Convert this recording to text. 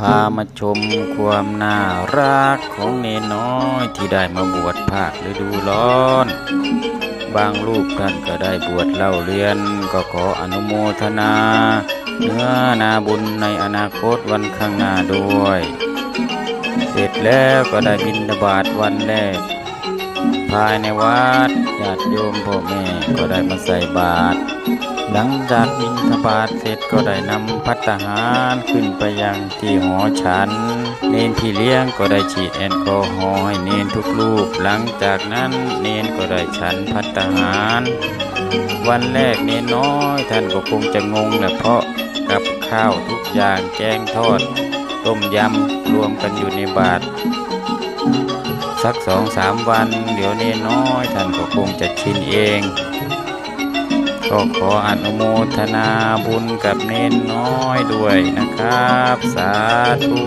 พามาชมความน่ารักของเนนน้อยที่ได้มาบวชภาคฤดูร้อน บางรูปท่านก็ได้บวชเล่าเรียน ก็ขออนุโมทนา เนื้อนาบุญในอนาคตวันข้างหน้าด้วย เสร็จแล้วก็ได้บินบาตวันแรก ภายในวัดญาติโยมพ่อแม่ก็ได้มาใส่บาตรหลังจากบิณฑบาตเสร็จก็ได้นำพัตตาหารขึ้นไปยังที่หอฉัน เนนที่เลี้ยงก็ได้ฉีดแอลกอฮอล์ให้เนนทุกรูปหลังจากนั้นเนนก็ได้ฉันพัตตาหาร วันแรกเนนน้อยท่านก็คงจะงงแหละเพราะกับข้าวทุกอย่างแกงทอด ต้มยำรวมกันอยู่ในบาตร สักสองสามวัน เดี๋ยวนี้น้อยท่านก็คงจะชินเอง ก็ขออนุโมทนาบุญกับเนนน้อยด้วยนะครับ สาธุ